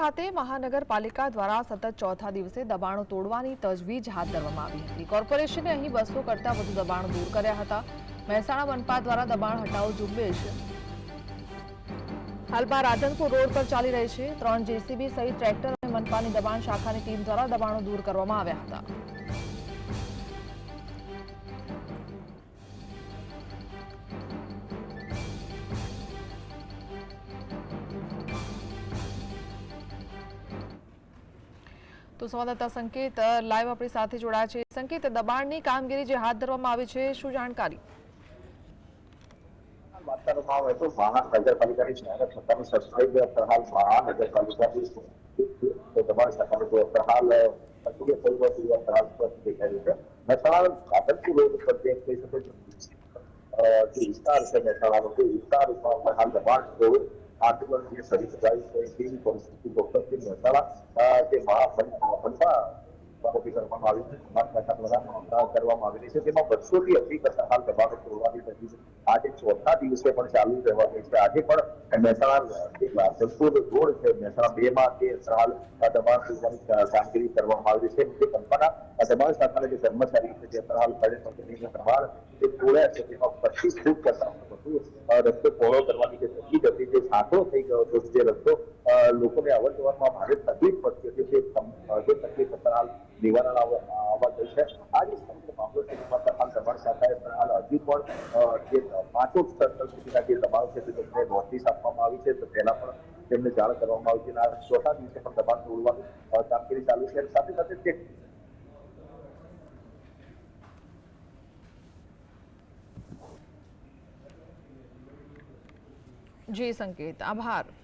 ખાતે મહાનગરપાલિકા દ્વારા સતત ચોથા દિવસે દબાણો તોડવાની તજવીજ હાથ ધરવામાં આવી હતી કોર્પોરેશને અહીં બસો કરતા વધુ દબાણ દૂર કર્યા હતા મહેસાણા મનપા દ્વારા દબાણ હટાવો ઝુંબેશ હાલમાં રાધનપુર રોડ પર ચાલી રહી છે ત્રણ જેસીબી સહિત ટ્રેક્ટર અને મનપાની દબાણ શાખાની ટીમ દ્વારા દબાણો દૂર કરવામાં આવ્યા હતા તો સંવાદદાતા સંકેત લાઈવ આપણી સાથે જોડાયા છે સંકેત દબાણની કામગીરી જે હાથ ધરવામાં આવી છે શું જાણકારી માત્રાનો ભાવ હતો મહાનગરપાલિકાની શહેર સત્તાની સબસ્ક્રાઇબ હાલ મહાનગરપાલિકાની તો દબાણ સત્તાની હાલ સક્રિય પરિવાર હાલ સ્વસ્થ દેખાય છે મહેસાણા કાગળથી રોડ ઉપર જે કહી શકો છો જે વિસ્તાર છે મહેસાણાનો તે વિસ્તાર ઉપર હાલ દબાણ आंदोलन ये सभी सजाई તેવી પરિસ્થિતિ ડોક્ટર મહેસાણા જે મહાપંચાપી આજે પણ મહેસાણા સંપૂર્ણ રોડ છે મહેસાણા બે માં તે હાલ કામગીરી કરવામાં આવી છે જે કંપના દબાણ શાખાના જે કર્મચારી છે તે હાલ પડે જે તોડ્યા છે તેમાં પચીસ ફૂટ કરતા આ districts ફોલો કરવા દીજે છે જે સખી થઈ ગયો તો જે રસ્તો લોકો ને આવરજવામાં ભારે તકલીફ પડતી છે જે લગભગ 17 વર્ષ દેવાણાવા આવા જે છે આજ સ્થળ પર આવરજવામાં તથા વરસાદ કારણે બરાળ વધી પડ છે જે પાટણ સર્કલ સુધી સુધી જે તમામ જે તેમને વ્યવસ્થિત આપવામાં આવી છે તો તેલા પર જેમને જાળ કરવામાં આવી છે ના સોટા દિવસે પણ દબાણ ઉળવાતું કાર્ય ચાલુ છે અને સાથે સાથે જે जी संकेत आभार